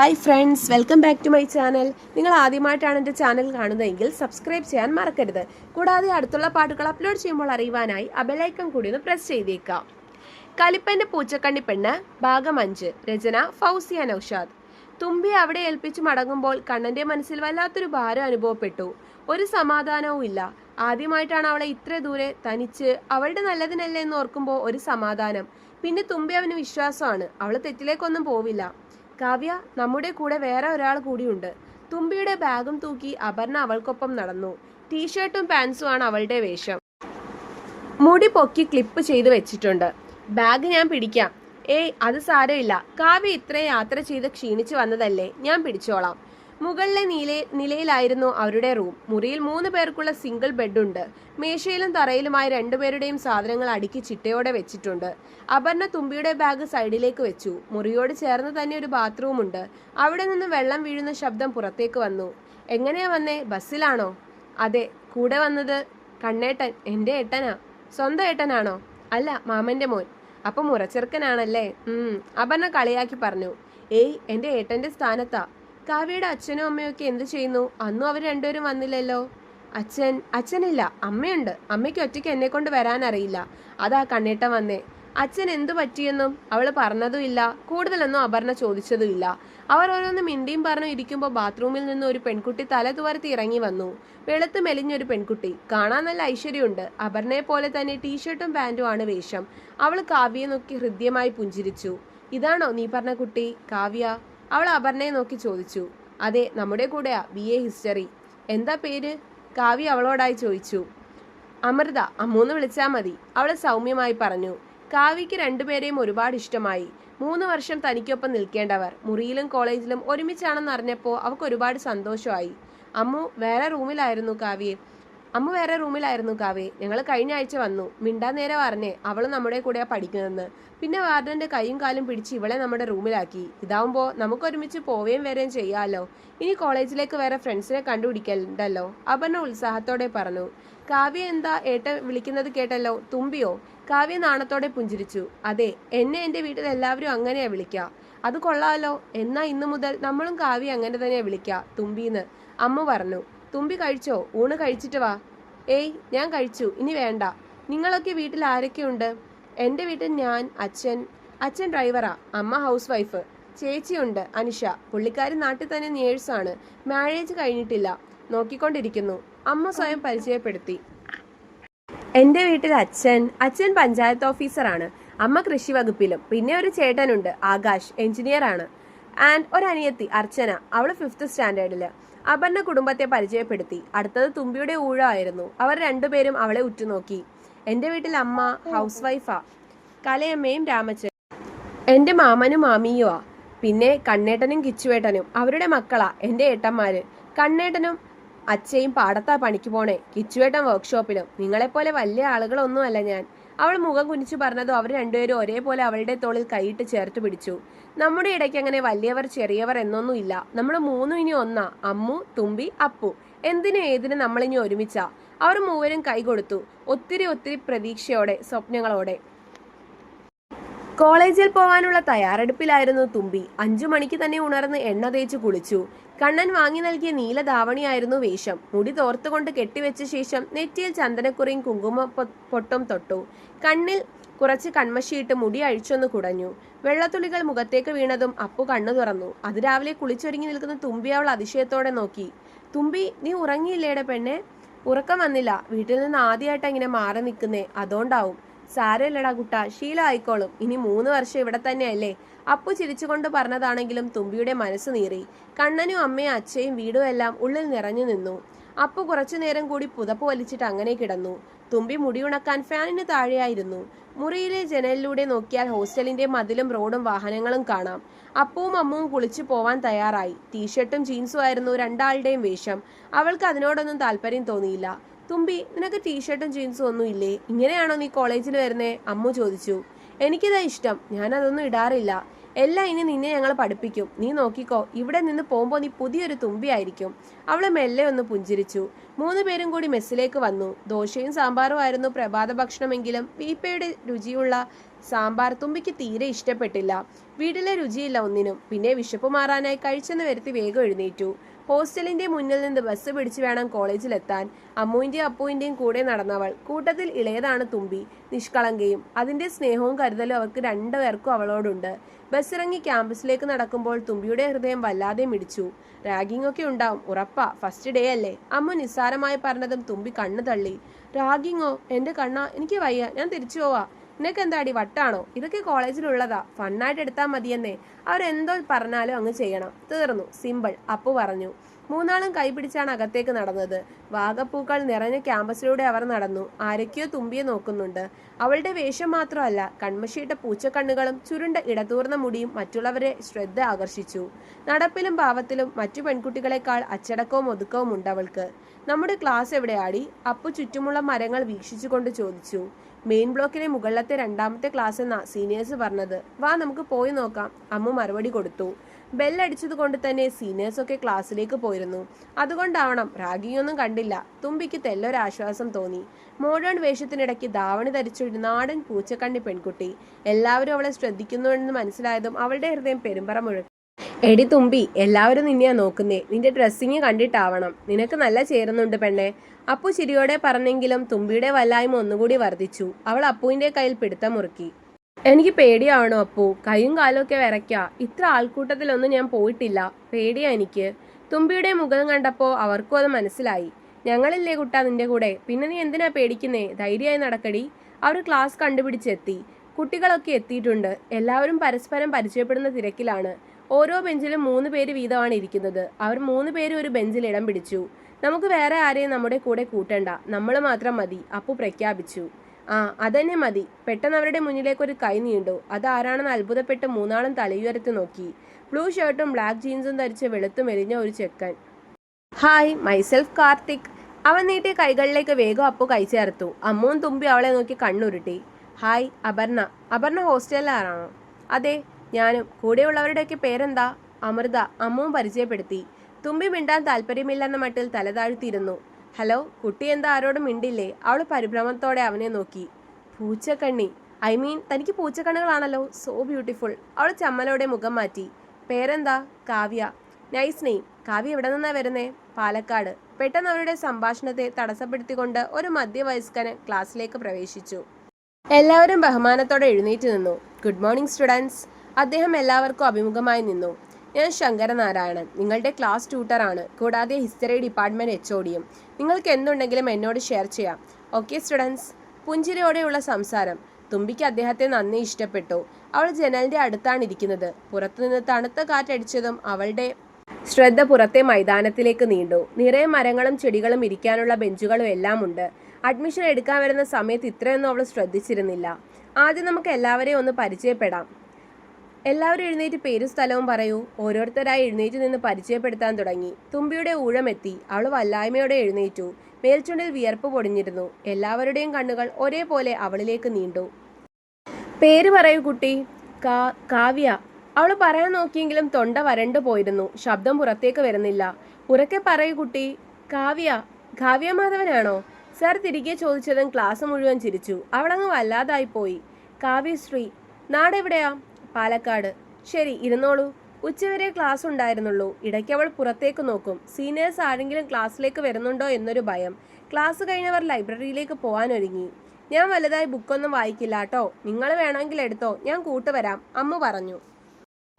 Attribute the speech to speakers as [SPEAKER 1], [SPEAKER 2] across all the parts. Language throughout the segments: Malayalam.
[SPEAKER 1] Hi friends welcome back to my channel നിങ്ങൾ ആദ്യമായിട്ടാണ് എന്റെ ചാനൽ കാണുന്നതെങ്കിൽ സബ്സ്ക്രൈബ് ചെയ്യാൻ മറക്കരുത്. കൂടാതെ അടുത്തുള്ള പാട്ടുകൾ അപ്ലോഡ് ചെയ്യുമ്പോൾ അറിയുവാനായി അബലൈക്കൺ കൂടി ഒന്ന് പ്രസ് ചെയ്തേക്കാം. കലിപ്പന്റെ പൂച്ചക്കണ്ണി പെണ്ണ് ഭാഗം അഞ്ച് രചന ഫൗസിയ നൌഷാദ്. തുമ്പി അവിടെ ഏൽപ്പിച്ചു മടങ്ങുമ്പോൾ കണ്ണന്റെ മനസ്സിൽ വല്ലാത്തൊരു ഭാരം അനുഭവപ്പെട്ടു. ഒരു സമാധാനവും ഇല്ല. ആദ്യമായിട്ടാണ് അവളെ ഇത്ര ദൂരെ തനിച്ച് അവളുടെ നല്ലതിനല്ലേ എന്ന് ഓർക്കുമ്പോൾ ഒരു സമാധാനം. പിന്നെ തുമ്പി അവന് വിശ്വാസമാണ്. അവൾ തെറ്റിലേക്കൊന്നും പോവില്ല. കാവ്യ നമ്മുടെ കൂടെ വേറെ ഒരാൾ കൂടിയുണ്ട്. തുമ്പിയുടെ ബാഗും തൂക്കി അപർണ അവൾക്കൊപ്പം നടന്നു. ടീഷർട്ടും പാൻസും ആണ് അവളുടെ വേഷം. മുടി പൊക്കി ക്ലിപ്പ് ചെയ്ത് വെച്ചിട്ടുണ്ട്. ബാഗ് ഞാൻ പിടിക്കാം. ഏയ് അത് സാരമില്ല. കാവ്യ ഇത്രയും യാത്ര ചെയ്ത് ക്ഷീണിച്ചു വന്നതല്ലേ? ഞാൻ പിടിച്ചോളാം. മുകളിലെ നീല നിലയിലായിരുന്നു അവരുടെ റൂം. മുറിയിൽ മൂന്ന് പേർക്കുള്ള സിംഗിൾ ബെഡുണ്ട്. മേശയിലും തറയിലുമായി രണ്ടുപേരുടെയും സാധനങ്ങൾ അടുക്കി ചിട്ടയോടെ വെച്ചിട്ടുണ്ട്. അപർണ തുമ്പിയുടെ ബാഗ് സൈഡിലേക്ക് വെച്ചു. മുറിയോട് ചേർന്ന് തന്നെ ഒരു ബാത്റൂം ഉണ്ട്. അവിടെ നിന്ന് വെള്ളം വീഴുന്ന ശബ്ദം പുറത്തേക്ക് വന്നു. എങ്ങനെയാ വന്നേ? ബസ്സിലാണോ? അതെ കൂടെ വന്നത് കണ്ണേട്ടൻ. എന്റെ ഏട്ടനാ. സ്വന്തം ഏട്ടനാണോ? അല്ല മാമന്റെ മോൻ. അപ്പൊ മുറച്ചെറുക്കനാണല്ലേ? അപർണ കളിയാക്കി പറഞ്ഞു. ഏയ് എന്റെ ഏട്ടന്റെ സ്ഥാനത്താ. കാവ്യയുടെ അച്ഛനും അമ്മയൊക്കെ എന്ത് ചെയ്യുന്നു? അന്നും അവർ രണ്ടുപേരും വന്നില്ലല്ലോ. അച്ഛൻ അച്ഛനില്ല. അമ്മയുണ്ട്. അമ്മയ്ക്ക് ഒറ്റയ്ക്ക് എന്നെ കൊണ്ട് വരാനറിയില്ല അതാ കണ്ണേട്ടൻ വന്നേ. അച്ഛൻ എന്തു പറ്റിയെന്നും അവൾ പറഞ്ഞതുമില്ല കൂടുതലൊന്നും അപർണ ചോദിച്ചതുമില്ല അവർ ഓരോന്ന് മിണ്ടിയും പറഞ്ഞു ഇരിക്കുമ്പോൾ ബാത്റൂമിൽ നിന്ന് ഒരു പെൺകുട്ടി തല തുവർത്തി ഇറങ്ങി വന്നു. വെളുത്ത് മെലിഞ്ഞൊരു പെൺകുട്ടി. കാണാൻ നല്ല ഐശ്വര്യമുണ്ട്. അപർണയെ പോലെ തന്നെ ടീഷർട്ടും പാന്റും ആണ് വേഷം. അവൾ കാവ്യയെ നോക്കി ഹൃദ്യമായി പുഞ്ചിരിച്ചു. ഇതാണോ നീ പറഞ്ഞ കുട്ടി? കാവ്യ? അവൾ അപർണയെ നോക്കി ചോദിച്ചു അതെ നമ്മുടെ കൂടെയാ ബി എ ഹിസ്റ്ററി. എന്താ പേര്? കാവ്യ അവളോടായി ചോദിച്ചു. അമൃത അമ്മൂന്ന് വിളിച്ചാൽ മതി അവൾ സൗമ്യമായി പറഞ്ഞു. കാവ്യയ്ക്ക് രണ്ടുപേരെയും ഒരുപാട് ഇഷ്ടമായി. മൂന്ന് വർഷം തനിക്കൊപ്പം നിൽക്കേണ്ടവർ. മുറിയിലും കോളേജിലും ഒരുമിച്ചാണെന്ന് അറിഞ്ഞപ്പോൾ അവൾക്ക് ഒരുപാട് സന്തോഷമായി. അമ്മു വേറെ റൂമിലായിരുന്നു കാവ്യെ. അമ്മ വേറെ റൂമിലായിരുന്നു കാവ്യ. ഞങ്ങൾ കഴിഞ്ഞ ആഴ്ച വന്നു. മിണ്ടാ നേരെ പറഞ്ഞേ അവൾ നമ്മുടെ കൂടെയാ പഠിക്കുന്നതെന്ന്. പിന്നെ വാർഡന്റെ കൈയും കാലും പിടിച്ച് ഇവളെ നമ്മുടെ റൂമിലാക്കി. ഇതാവുമ്പോൾ നമുക്ക് ഒരുമിച്ച് പോവുകയും വരെയും ചെയ്യാമല്ലോ ഇനി കോളേജിലേക്ക് വേറെ ഫ്രണ്ട്സിനെ കണ്ടുപിടിക്കണ്ടല്ലോ? അപർണ ഉത്സാഹത്തോടെ പറഞ്ഞു. കാവ്യ എന്താ ഏട്ട വിളിക്കുന്നത് കേട്ടല്ലോ? തുമ്പിയോ? കാവ്യ നാണത്തോടെ പുഞ്ചിരിച്ചു. അതെ എന്നെ എന്റെ വീട്ടിൽ എല്ലാവരും അങ്ങനെയാ വിളിക്കുക അത് കൊള്ളാമല്ലോ എന്നാ ഇന്നു മുതൽ നമ്മളും കാവ്യ അങ്ങനെ തന്നെയാ വിളിക്കുക തുമ്പിന്ന്. അമ്മ പറഞ്ഞു. തുമ്പി കഴിച്ചോ? ഊണ് കഴിച്ചിട്ട് വാ. ഏയ് ഞാൻ കഴിച്ചു. ഇനി വേണ്ട. നിങ്ങളൊക്കെ വീട്ടിൽ ആരൊക്കെയുണ്ട്? എന്റെ വീട്ടിൽ ഞാൻ അച്ഛൻ. അച്ഛൻ ഡ്രൈവറാ. അമ്മ ഹൗസ് വൈഫ്. ചേച്ചിയുണ്ട് അനിഷ. പുള്ളിക്കാരി നാട്ടിൽ തന്നെ നേഴ്സാണ്. മാരേജ് കഴിഞ്ഞിട്ടില്ല. നോക്കിക്കൊണ്ടിരിക്കുന്നു. അമ്മ സ്വയം പരിചയപ്പെടുത്തി. എന്റെ വീട്ടിൽ അച്ഛൻ. അച്ഛൻ പഞ്ചായത്ത് ഓഫീസറാണ്. അമ്മ കൃഷി വകുപ്പിലും. പിന്നെ ഒരു ചേട്ടനുണ്ട് ആകാശ്. എഞ്ചിനീയർ ആണ് ആൻഡ് ഒരു അനിയത്തി അർച്ചന. അവൾ ഫിഫ്ത്ത് സ്റ്റാൻഡേർഡിൽ അപർണ കുടുംബത്തെ പരിചയപ്പെടുത്തി. അടുത്തത് തുമ്പിയുടെ ഊഴമായിരുന്നു അവർ രണ്ടുപേരും അവളെ ഉറ്റുനോക്കി. എന്റെ വീട്ടിൽ അമ്മ ഹൗസ് വൈഫാ കലയമ്മയും രാമച്ചൻ. എന്റെ മാമനും മാമിയുമാ പിന്നെ കണ്ണേട്ടനും കിച്ചുവേട്ടനും. അവരുടെ മക്കളാ എന്റെ ഏട്ടന്മാര്. കണ്ണേട്ടനും അച്ഛയും പാടത്താ പണിക്ക് പോണേ. കിച്ചുവേട്ടൻ വർക്ക്ഷോപ്പിലും നിങ്ങളെപ്പോലെ വലിയ ആളുകളൊന്നുമല്ല ഞാൻ. അവൾ മുഖം കുനിച്ചു പറഞ്ഞതും അവർ രണ്ടുപേരും ഒരേപോലെ അവളുടെ തോളിൽ കൈയിട്ട് ചേർത്ത് പിടിച്ചു. നമ്മുടെ ഇടയ്ക്ക് അങ്ങനെ വലിയവർ ചെറിയവർ എന്നൊന്നും ഇല്ല. നമ്മൾ മൂന്നും ഇനി ഒന്നാ അമ്മു തുമ്പി അപ്പു. എന്തിനും ഏതിനും നമ്മളിനി ഒരുമിച്ചാ? അവർ മൂവരും കൈ കൊടുത്തു ഒത്തിരി ഒത്തിരി പ്രതീക്ഷയോടെ സ്വപ്നങ്ങളോടെ. കോളേജിൽ പോവാനുള്ള തയ്യാറെടുപ്പിലായിരുന്നു തുമ്പി. അഞ്ചു മണിക്ക് തന്നെ ഉണർന്ന് എണ്ണ തേച്ച് കുളിച്ചു. കണ്ണൻ വാങ്ങി നൽകിയ നീല ധാവണിയായിരുന്നു വേഷം. മുടി തോർത്തുകൊണ്ട് കെട്ടിവെച്ച ശേഷം നെറ്റിയിൽ ചന്ദനക്കുറിയും കുങ്കുമ പൊട്ടും തൊട്ടു. കണ്ണിൽ കുറച്ച് കൺമഷിയിട്ട് മുടി അഴിച്ചൊന്ന് കുടഞ്ഞു. വെള്ളത്തുള്ളികൾ മുഖത്തേക്ക് വീണതും അപ്പു കണ്ണു തുറന്നു. അതിരാവിലെ കുളിച്ചൊരുങ്ങി നിൽക്കുന്ന തുമ്പി അവൾ അതിശയത്തോടെ നോക്കി. തുമ്പി നീ ഉറങ്ങിയില്ലേടെ പെണ്ണെ? ഉറക്കം വന്നില്ല. വീട്ടിൽ നിന്ന് ആദ്യമായിട്ട് ഇങ്ങനെ മാറി നിൽക്കുന്നേ. അതുകൊണ്ടാവും. സാരമില്ലടാ കുട്ട ശീലമായിക്കോളും ഇനി മൂന്ന് വർഷം ഇവിടെ തന്നെയല്ലേ? അപ്പു ചിരിച്ചുകൊണ്ട് പറഞ്ഞതാണെങ്കിലും തുമ്പിയുടെ മനസ്സ് നീറി. കണ്ണനും അമ്മയും അച്ഛയും വീടും എല്ലാം ഉള്ളിൽ നിറഞ്ഞു നിന്നു. അപ്പു കുറച്ചു നേരം കൂടി പുതപ്പ് വലിച്ചിട്ട് അങ്ങനെ കിടന്നു. തുമ്പി മുടിയുണക്കാൻ ഫാനിന് താഴെയായിരുന്നു. മുറിയിലെ ജനലിലൂടെ നോക്കിയാൽ ഹോസ്റ്റലിന്റെ മതിലും റോഡും വാഹനങ്ങളും കാണാം. അപ്പവും അമ്മുവും കുളിച്ചു പോവാൻ തയ്യാറായി. ടീഷർട്ടും ജീൻസും ആയിരുന്നു രണ്ടാളുടെയും വേഷം. അവൾക്ക് അതിനോടൊന്നും താല്പര്യം തോന്നിയില്ല. തുമ്പി നിനക്ക് ടീഷർട്ടും ജീൻസും ഒന്നും ഇല്ലേ? ഇങ്ങനെയാണോ നീ കോളേജിൽ വരുന്നേ? അമ്മു ചോദിച്ചു. എനിക്കിതാ ഇഷ്ടം. ഞാൻ അതൊന്നും ഇടാറില്ല. എല്ലാം ഇനി നിന്നെ ഞങ്ങൾ പഠിപ്പിക്കും. നീ നോക്കിക്കോ. ഇവിടെ നിന്ന് പോകുമ്പോൾ നീ പുതിയൊരു തുമ്പിയായിരിക്കും അവൾ മെല്ലെ ഒന്ന് പുഞ്ചിരിച്ചു. മൂന്ന് പേരും കൂടി മെസ്സിലേക്ക് വന്നു. ദോശയും സാമ്പാറും ആയിരുന്നു പ്രഭാത ഭക്ഷണമെങ്കിലും പീപ്പയുടെ രുചിയുള്ള സാമ്പാർ തുമ്പിക്ക് തീരെ ഇഷ്ടപ്പെട്ടില്ല. വീട്ടിലെ രുചിയില്ല ഒന്നിനും. പിന്നെ വിശപ്പ് മാറാനായി കഴിച്ചെന്ന് വരുത്തി വേഗം എഴുന്നേറ്റു. ഹോസ്റ്റലിന്റെ മുന്നിൽ നിന്ന് ബസ് പിടിച്ചു വേണം കോളേജിലെത്താൻ. അമ്മുവിന്റെയും അപ്പുവിന്റെയും കൂടെ നടന്നവൾ. കൂട്ടത്തിൽ ഇളയതാണ് തുമ്പി. നിഷ്കളങ്കയും അതിന്റെ സ്നേഹവും കരുതലും അവർക്ക് രണ്ടുപേർക്കും അവളോടുണ്ട്. ബസ് ഇറങ്ങി ക്യാമ്പസിലേക്ക് നടക്കുമ്പോൾ തുമ്പിയുടെ ഹൃദയം വല്ലാതെ മിടിച്ചു. റാഗിംഗ് ഒക്കെ ഉണ്ടാവും ഉറപ്പാ. ഫസ്റ്റ് ഡേ അല്ലേ? അമ്മു നിസ്സാരമായി പറഞ്ഞതും തുമ്പി കണ്ണു തള്ളി. റാഗിങ്ങോ എന്റെ കണ്ണ എനിക്ക് വയ്യ. ഞാൻ തിരിച്ചു പോവാ. നിനക്ക് എന്താടി വട്ടാണോ? ഇതൊക്കെ കോളേജിലുള്ളതാ. ഫണ്ണായിട്ട് എടുത്താൽ മതിയെന്നേ. അവരെന്തോ പറഞ്ഞാലും അങ്ങ് ചെയ്യണം. തീർന്നു. സിമ്പിൾ. അപ്പു പറഞ്ഞു. മൂന്നാളും കൈപിടിച്ചാണ് അകത്തേക്ക് നടന്നത്. വാഗപ്പൂക്കൾ നിറഞ്ഞ ക്യാമ്പസിലൂടെ അവർ നടന്നു. ആരൊക്കെയോ തുമ്പിയെ നോക്കുന്നുണ്ട്. അവളുടെ വേഷം മാത്രമല്ല കൺമശിയുടെ പൂച്ചക്കണ്ണുകളും ചുരുണ്ട ഇടതൂർന്ന മുടിയും മറ്റുള്ളവരെ ശ്രദ്ധ ആകർഷിച്ചു. നടപ്പിലും ഭാവത്തിലും മറ്റു പെൺകുട്ടികളെക്കാൾ അച്ചടക്കവും ഒതുക്കവും ഉണ്ട് അവൾക്ക്. നമ്മുടെ ക്ലാസ് എവിടെയാടി? അപ്പു ചുറ്റുമുള്ള മരങ്ങൾ വീക്ഷിച്ചുകൊണ്ട് ചോദിച്ചു. മെയിൻ ബ്ലോക്കിലെ മുകളിലത്തെ രണ്ടാമത്തെ ക്ലാസ് എന്നാ സീനിയേഴ്സ് പറഞ്ഞത്. വാ നമുക്ക് പോയി നോക്കാം. അമ്മ മറുപടി കൊടുത്തു. ബെല്ലടിച്ചത് കൊണ്ട് തന്നെ സീനിയേഴ്സൊക്കെ ക്ലാസ്സിലേക്ക് പോയിരുന്നു. അതുകൊണ്ടാവണം റാഗിയൊന്നും കണ്ടില്ല. തുമ്പിക്ക് തെല്ലൊരാശ്വാസം തോന്നി. മോഡേൺ വേഷത്തിനിടയ്ക്ക് ധാവണി ധരിച്ചൊരു നാടൻ പൂച്ചക്കണ്ണി പെൺകുട്ടി. എല്ലാവരും അവളെ ശ്രദ്ധിക്കുന്നുവെന്ന് മനസ്സിലായതും അവളുടെ ഹൃദയം പെരുമ്പറ മുഴക്കി എടി തുമ്പി എല്ലാവരും നിന്നെയാ നോക്കുന്നേ. നിന്റെ ഡ്രസ്സിങ് കണ്ടിട്ടാവണം. നിനക്ക് നല്ല ചേരുന്നുണ്ട് പെണ്ണെ. അപ്പു ചിരിയോടെ പറഞ്ഞെങ്കിലും തുമ്പിയുടെ വല്ലായ്മ ഒന്നുകൂടി വർദ്ധിച്ചു. അവൾ അപ്പുവിന്റെ കയ്യിൽ പിടുത്തം മുറുക്കി. എനിക്ക് പേടിയാണോ അപ്പു? കൈയും കാലും ഒക്കെ വിറയ്ക്ക. ഇത്ര ആൾക്കൂട്ടത്തിലൊന്നും ഞാൻ പോയിട്ടില്ല. പേടിയാ എനിക്ക്. തുമ്പിയുടെ മുഖം കണ്ടപ്പോൾ അവർക്കും അത് മനസ്സിലായി. ഞങ്ങളില്ലേ കുട്ടാ നിന്റെ കൂടെ? പിന്നെ നീ എന്തിനാ പേടിക്കുന്നേ? ധൈര്യമായി നടക്കടി. അവർ ക്ലാസ് കണ്ടുപിടിച്ചെത്തി. കുട്ടികളൊക്കെ എത്തിയിട്ടുണ്ട്. എല്ലാവരും പരസ്പരം പരിചയപ്പെടുന്ന തിരക്കിലാണ്. ഓരോ ബെഞ്ചിലും മൂന്ന് പേര് വീതമാണ് ഇരിക്കുന്നത്. അവർ മൂന്ന് പേരും ഒരു ബെഞ്ചിൽ ഇടം പിടിച്ചു. നമുക്ക് വേറെ ആരെയും നമ്മുടെ കൂടെ കൂട്ടണ്ട. നമ്മൾ മാത്രം മതി. അപ്പു പ്രഖ്യാപിച്ചു. ആ അതന്നെ മതി. പെട്ടെന്ന് അവരുടെ മുന്നിലേക്ക് ഒരു കൈ നീണ്ടു. അത് അതാരാണെന്ന് അത്ഭുതപ്പെട്ട് മൂന്നാളും തലയുയർത്തി നോക്കി. ബ്ലൂ ഷർട്ടും ബ്ലാക്ക് ജീൻസും ധരിച്ച് വെളുത്തു മെലിഞ്ഞ ഒരു ചെക്കൻ. Hi myself Karthik. അവൻ നീട്ടിയ കൈകളിലേക്ക് വേഗം അപ്പു കൈ ചേർത്തു. അമ്മൂൻ തുമ്പി അവളെ നോക്കി കണ്ണുരുട്ടി. ഹായ് അപർണ. അപർണ ഹോസ്റ്റലിലാണോ അതെ ഞാനും കൂടെയുള്ളവരുടെയൊക്കെ പേരെന്താ? അമൃത അമ്മവും പരിചയപ്പെടുത്തി. തുമ്പി മിണ്ടാൻ താല്പര്യമില്ലെന്ന മട്ടിൽ തല താഴ്ത്തിയിരുന്നു. ഹലോ കുട്ടി എന്താ ആരോടും മിണ്ടില്ലേ? അവൾ പരിഭ്രമത്തോടെ അവനെ നോക്കി. പൂച്ചക്കണ്ണി. ഐ മീൻ തനിക്ക് പൂച്ചക്കണ്ണുകളാണല്ലോ. So beautiful. അവൾ ചമ്മലോടെ മുഖം മാറ്റി. പേരെന്താ? കാവ്യ. Nice name. കാവ്യ എവിടെ നിന്നാണ് വരുന്നേ? പാലക്കാട്. പെട്ടെന്ന് അവരുടെ സംഭാഷണത്തെ തടസ്സപ്പെടുത്തിക്കൊണ്ട് ഒരു മധ്യവയസ്കന് ക്ലാസ്സിലേക്ക് പ്രവേശിച്ചു. എല്ലാവരും ബഹുമാനത്തോടെ എഴുന്നേറ്റ് നിന്നു. Good morning students. അദ്ദേഹം എല്ലാവർക്കും അഭിമുഖമായി നിന്നു. ഞാൻ ശങ്കരനാരായണൻ. നിങ്ങളുടെ ക്ലാസ് ട്യൂട്ടറാണ്. കൂടാതെ ഹിസ്റ്ററി ഡിപ്പാർട്ട്മെന്റ് എച്ച് ഒടിയും നിങ്ങൾക്ക് എന്തുണ്ടെങ്കിലും എന്നോട് ഷെയർ ചെയ്യാം. Okay students. പുഞ്ചിരിയോടെയുള്ള സംസാരം. തുമ്പിക്ക് അദ്ദേഹത്തെ നന്ദി ഇഷ്ടപ്പെട്ടു. അവൾ ജനലിന്റെ അടുത്താണ് ഇരിക്കുന്നത്. പുറത്തുനിന്ന് തണുത്ത കാറ്റടിച്ചതും അവളുടെ ശ്രദ്ധ പുറത്തെ മൈതാനത്തിലേക്ക് നീണ്ടു. നിറയെ മരങ്ങളും ചെടികളും ഇരിക്കാനുള്ള ബെഞ്ചുകളും എല്ലാം ഉണ്ട്. അഡ്മിഷൻ എടുക്കാൻ വരുന്ന സമയത്ത് ഇത്രയൊന്നും അവൾ ശ്രദ്ധിച്ചിരുന്നില്ല. ആദ്യം നമുക്ക് എല്ലാവരെയും ഒന്ന് പരിചയപ്പെടാം. എല്ലാവരും എഴുന്നേറ്റ് പേരും സ്ഥലവും പറയൂ. ഓരോരുത്തരായി എഴുന്നേറ്റ് നിന്ന് പരിചയപ്പെടുത്താൻ തുടങ്ങി. തുമ്പിയുടെ ഊഴമെത്തി. അവൾ വല്ലായ്മയോടെ എഴുന്നേറ്റു. മേൽച്ചുണ്ടിൽ വിയർപ്പ് പൊടിഞ്ഞിരുന്നു. എല്ലാവരുടെയും കണ്ണുകൾ ഒരേപോലെ അവളിലേക്ക് നീണ്ടു. പേര് പറയൂ കുട്ടി. കാ കാവ്യ. അവൾ പറയാൻ നോക്കിയെങ്കിലും തൊണ്ട വരണ്ടു പോയിരുന്നു. ശബ്ദം പുറത്തേക്ക് വരുന്നില്ല. ഉറക്കെ പറയൂ കുട്ടി. കാവ്യ. കാവ്യ മാധവനാണോ? സർ തിരികെ ചോദിച്ചതും ക്ലാസ് മുഴുവൻ ചിരിച്ചു. അവളങ്ങ് വല്ലാതായി പോയി. കാവ്യശ്രീ നാടെവിടെയാ? പാലക്കാട്. ശരി ഇരുന്നോളൂ. ഉച്ചവരെ ക്ലാസ് ഉണ്ടായിരുന്നുള്ളൂ. ഇടയ്ക്ക് അവൾ പുറത്തേക്ക് നോക്കും. സീനിയേഴ്സ് ആരെങ്കിലും ക്ലാസ്സിലേക്ക് വരുന്നുണ്ടോ എന്നൊരു ഭയം. ക്ലാസ് കഴിഞ്ഞവർ ലൈബ്രറിയിലേക്ക് പോകാൻ ഒരുങ്ങി ഞാൻ വലുതായി ബുക്കൊന്നും വായിക്കില്ല കേട്ടോ. നിങ്ങൾ വേണമെങ്കിൽ എടുത്തോ. ഞാൻ കൂട്ടുവരാം. അമ്മ പറഞ്ഞു.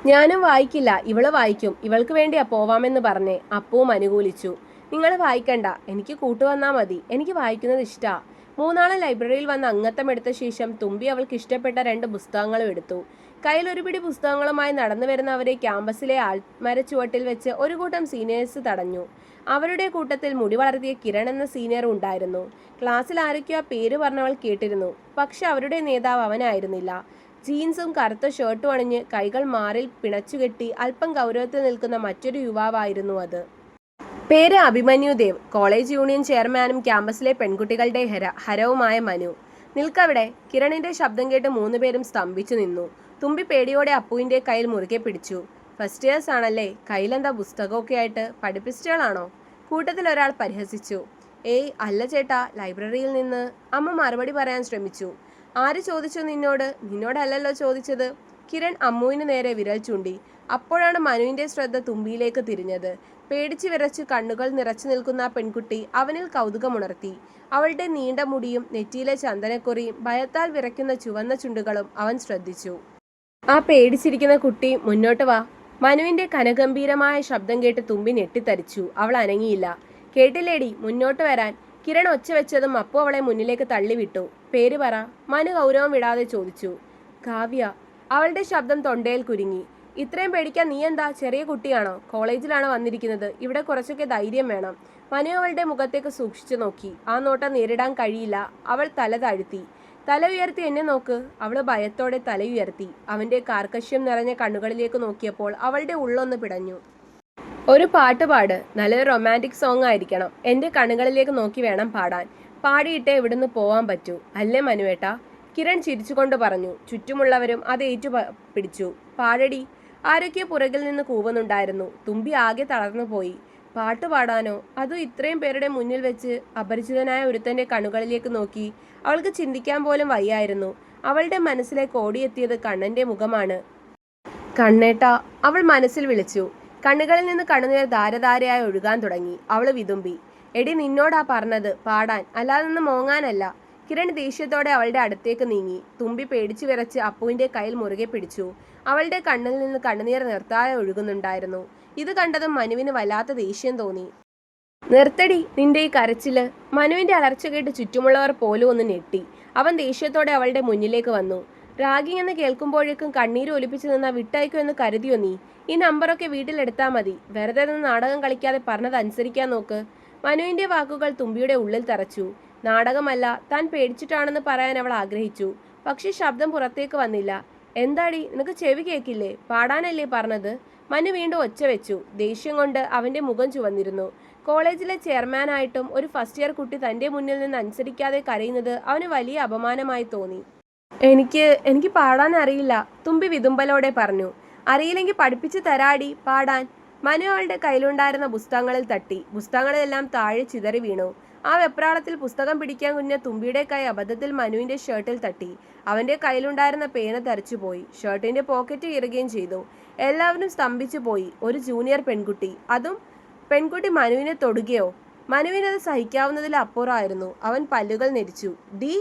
[SPEAKER 1] ഞാനും വായിക്കില്ല. ഇവൾ വായിക്കും. ഇവൾക്ക് വേണ്ടിയാ പോവാമെന്ന് പറഞ്ഞേ അപ്പവും അനുകൂലിച്ചു. നിങ്ങൾ വായിക്കണ്ട. എനിക്ക് കൂട്ടുവന്നാ മതി. എനിക്ക് വായിക്കുന്നത് ഇഷ്ടാ. മൂന്നാളും ലൈബ്രറിയിൽ വന്ന് അംഗത്വം എടുത്ത ശേഷം തുമ്പി അവൾക്ക് ഇഷ്ടപ്പെട്ട രണ്ട് പുസ്തകങ്ങളും എടുത്തു. കയ്യിൽ പിടി പുസ്തകങ്ങളുമായി നടന്നു വരുന്നവരെ ക്യാമ്പസിലെ ആൽമരച്ചുവട്ടിൽ വെച്ച് ഒരു കൂട്ടം സീനിയേഴ്സ് തടഞ്ഞു. അവരുടെ കൂട്ടത്തിൽ മുടി വളർത്തിയ കിരൺ എന്ന സീനിയർ ഉണ്ടായിരുന്നു. ക്ലാസ്സിൽ ആരൊക്കെയോ പേര് പറഞ്ഞവൾ കേട്ടിരുന്നു. പക്ഷെ അവരുടെ നേതാവ് അവനായിരുന്നില്ല. ജീൻസും കറുത്ത ഷർട്ടും അണിഞ്ഞ് കൈകൾ മാറിൽ പിണച്ചുകെട്ടി അല്പം ഗൗരവത്തിൽ നിൽക്കുന്ന മറ്റൊരു യുവാവായിരുന്നു അത്. പേര് അഭിമന്യു ദേവ്. കോളേജ് യൂണിയൻ ചെയർമാനും ക്യാമ്പസിലെ പെൺകുട്ടികളുടെ ഹര ഹരവുമായ മനു. നിൽക്കവിടെ കിരണിന്റെ ശബ്ദം കേട്ട് മൂന്നുപേരും സ്തംഭിച്ചു നിന്നു. തുമ്പി പേടിയോടെ അപ്പുവിന്റെ കയ്യിൽ മുറുകെ പിടിച്ചു. ഫസ്റ്റ് ഇയേഴ്സ് ആണല്ലേ? കയ്യിലെന്താ പുസ്തകമൊക്കെ ആയിട്ട് പഠിപ്പിസ്റ്റുകളാണോ? കൂട്ടത്തിൽ ഒരാൾ പരിഹസിച്ചു. ഏയ് അല്ല ചേട്ടാ ലൈബ്രറിയിൽ നിന്ന്. അമ്മ മറുപടി പറയാൻ ശ്രമിച്ചു. ആര് ചോദിച്ചു നിന്നോട്? നിന്നോടല്ലല്ലോ ചോദിച്ചത്. കിരൺ അമ്മുവിന് നേരെ വിരൽ ചൂണ്ടി. അപ്പോഴാണ് മനുവിന്റെ ശ്രദ്ധ തുമ്പിയിലേക്ക് തിരിഞ്ഞത്. പേടിച്ചു വിറച്ച് കണ്ണുകൾ നിറച്ചു നിൽക്കുന്ന പെൺകുട്ടി അവനിൽ കൗതുകമുണർത്തി. അവളുടെ നീണ്ട മുടിയും നെറ്റിയിലെ ചന്ദനക്കുറിയും ഭയത്താൽ വിറയ്ക്കുന്ന ചുവന്ന ചുണ്ടുകളും അവൻ ശ്രദ്ധിച്ചു. ആ പേടിച്ചിരിക്കുന്ന കുട്ടി മുന്നോട്ട് വാ. മനുവിന്റെ കനഗംഭീരമായ ശബ്ദം കേട്ട് തുമ്പി ഞെട്ടിത്തരിച്ചു. അവൾ അനങ്ങിയില്ല. കേട്ടില്ലേടി മുന്നോട്ട് വരാൻ. കിരൺ ഒച്ച വെച്ചതും അപ്പു അവളെ മുന്നിലേക്ക് തള്ളിവിട്ടു. പേര് പറ. മനു ഗൗരവം വിടാതെ ചോദിച്ചു. കാവ്യ അവളുടെ ശബ്ദം തൊണ്ടയിൽ കുരുങ്ങി. ഇത്രയും പേടിക്കാൻ നീ എന്താ ചെറിയ കുട്ടിയാണോ? കോളേജിലാണ് വന്നിരിക്കുന്നത്. ഇവിടെ കുറച്ചൊക്കെ ധൈര്യം വേണം. മനു അവളുടെ മുഖത്തേക്ക് സൂക്ഷിച്ചു നോക്കി. ആ നോട്ടം നേരിടാൻ കഴിയില്ല. അവൾ തല താഴ്ത്തി. തല ഉയർത്തി എന്നെ നോക്ക്. അവൾ ഭയത്തോടെ തല ഉയർത്തി. അവന്റെ കാർക്കശ്യം നിറഞ്ഞ കണ്ണുകളിലേക്ക് നോക്കിയപ്പോൾ അവളുടെ ഉള്ളൊന്ന് പിടഞ്ഞു. ഒരു പാട്ട് പാട്. നല്ലൊരു റൊമാന്റിക് സോങ് ആയിരിക്കണം. എന്റെ കണ്ണുകളിലേക്ക് നോക്കി വേണം പാടാൻ. പാടിയിട്ടേ ഇവിടുന്ന് പോവാൻ പറ്റൂ. അല്ലേ മനുവേട്ട? കിരൺ ചിരിച്ചുകൊണ്ട് പറഞ്ഞു. ചുറ്റുമുള്ളവരും അത് ഏറ്റു പിടിച്ചു. പാടടി. ആരൊക്കെ പുറകിൽ നിന്ന് കൂവുന്നുണ്ടായിരുന്നു. തുമ്പി ആകെ തളർന്നു പോയി പാട്ട് പാടാനോ അതും ഇത്രയും പേരുടെ മുന്നിൽ വെച്ച് അപരിചിതനായ ഒരുത്തന്റെ കണ്ണുകളിലേക്ക് നോക്കി അവൾക്ക് ചിന്തിക്കാൻ പോലും വയ്യായിരുന്നു. അവളുടെ മനസ്സിലേക്ക് ഓടിയെത്തിയത് കണ്ണന്റെ മുഖമാണ്. കണ്ണേട്ട അവൾ മനസ്സിൽ വിളിച്ചു. കണ്ണുകളിൽ നിന്ന് കണ്ണുനീർ ധാരധാരയായി ഒഴുകാൻ തുടങ്ങി. അവൾ വിതുമ്പി. എടി നിന്നോടാ പറഞ്ഞത് പാടാൻ അല്ലാതെ നിന്ന് മോങ്ങാനല്ല കിരൺ ദേഷ്യത്തോടെ അവളുടെ അടുത്തേക്ക് നീങ്ങി. തുമ്പി പേടിച്ചു വിറച്ച് അപ്പുവിന്റെ കയ്യിൽ മുറുകെ പിടിച്ചു. അവളുടെ കണ്ണിൽ നിന്ന് കണ്ണുനീർ നിർത്താതെ ഒഴുകുന്നുണ്ടായിരുന്നു. ഇത് കണ്ടതും മനുവിന് വല്ലാത്ത ദേഷ്യം തോന്നി. നിർത്തടി നിന്റെ ഈ കരച്ചിൽ. മനുവിന്റെ അലർച്ച കേട്ട് ചുറ്റുമുള്ളവർ പോലും ഒന്ന് ഞെട്ടി. അവൻ ദേഷ്യത്തോടെ അവളുടെ മുന്നിലേക്ക് വന്നു. റാഗി എന്ന് കേൾക്കുമ്പോഴേക്കും കണ്ണീര് ഒലിപ്പിച്ചു നിന്നാ വിട്ടയക്കോ എന്ന് കരുതിയോ നീ? ഈ നമ്പറൊക്കെ വീട്ടിലെടുത്താൽ മതി. വെറുതെ നിന്ന് നാടകം കളിക്കാതെ പറഞ്ഞത് അനുസരിക്കാൻ നോക്ക്. മനുവിന്റെ വാക്കുകൾ തുമ്പിയുടെ ഉള്ളിൽ തറച്ചു. നാടകമല്ല താൻ പേടിച്ചിട്ടാണെന്ന് പറയാൻ അവൾ ആഗ്രഹിച്ചു. പക്ഷെ ശബ്ദം പുറത്തേക്ക് വന്നില്ല. എന്താടി നിനക്ക് ചെവി കേക്കില്ലേ പാടാനല്ലേ പറഞ്ഞത്? മനു വീണ്ടും ഒച്ച വെച്ചു. ദേഷ്യം കൊണ്ട് അവന്റെ മുഖം ചുവന്നിരുന്നു. കോളേജിലെ ചെയർമാനായിട്ടും ഒരു ഫസ്റ്റ് ഇയർ കുട്ടി തന്റെ മുന്നിൽ നിന്ന് അനുസരിക്കാതെ കരയുന്നത് അവന് വലിയ അപമാനമായി തോന്നി. എനിക്ക് എനിക്ക് പാടാൻ അറിയില്ല തുമ്പി വിതുമ്പലോടെ പറഞ്ഞു. അറിയില്ലെങ്കിൽ പഠിപ്പിച്ച് തരാടി പാടാൻ. മനു അവളുടെ കയ്യിലുണ്ടായിരുന്ന പുസ്തകങ്ങളിൽ തട്ടി. പുസ്തകങ്ങളെല്ലാം താഴെ ചിതറി വീണു. ആ വെപ്രാളത്തിൽ പുസ്തകം പിടിക്കാൻ കുഞ്ഞ തുമ്പിയുടെ കൈ അബദ്ധത്തിൽ മനുവിന്റെ ഷർട്ടിൽ തട്ടി. അവന്റെ കയ്യിലുണ്ടായിരുന്ന പേന തെറിച്ചുപോയി. ഷർട്ടിന്റെ പോക്കറ്റ് കീറുകയും ചെയ്തു. എല്ലാവരും സ്തംഭിച്ചു പോയി. ഒരു ജൂനിയർ പെൺകുട്ടി. അതും പെൺകുട്ടി മനുവിനെ തൊടുകയോ? മനുവിനത് സഹിക്കാവുന്നതിൽ അപ്പുറമായിരുന്നു. അവൻ പല്ലുകൾ നെരിച്ചു ഡി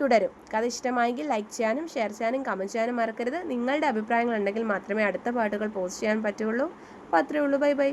[SPEAKER 1] തുടരും. കഥ ഇഷ്ടമായെങ്കിൽ ലൈക്ക് ചെയ്യാനും ഷെയർ ചെയ്യാനും കമന്റ് ചെയ്യാനും മറക്കരുത്. നിങ്ങളുടെ അഭിപ്രായങ്ങൾ ഉണ്ടെങ്കിൽ മാത്രമേ അടുത്ത പാട്ടുകൾ പോസ്റ്റ് ചെയ്യാൻ പറ്റുള്ളൂ അപ്പോൾ അത്രയേ ഉള്ളൂ. Bye bye.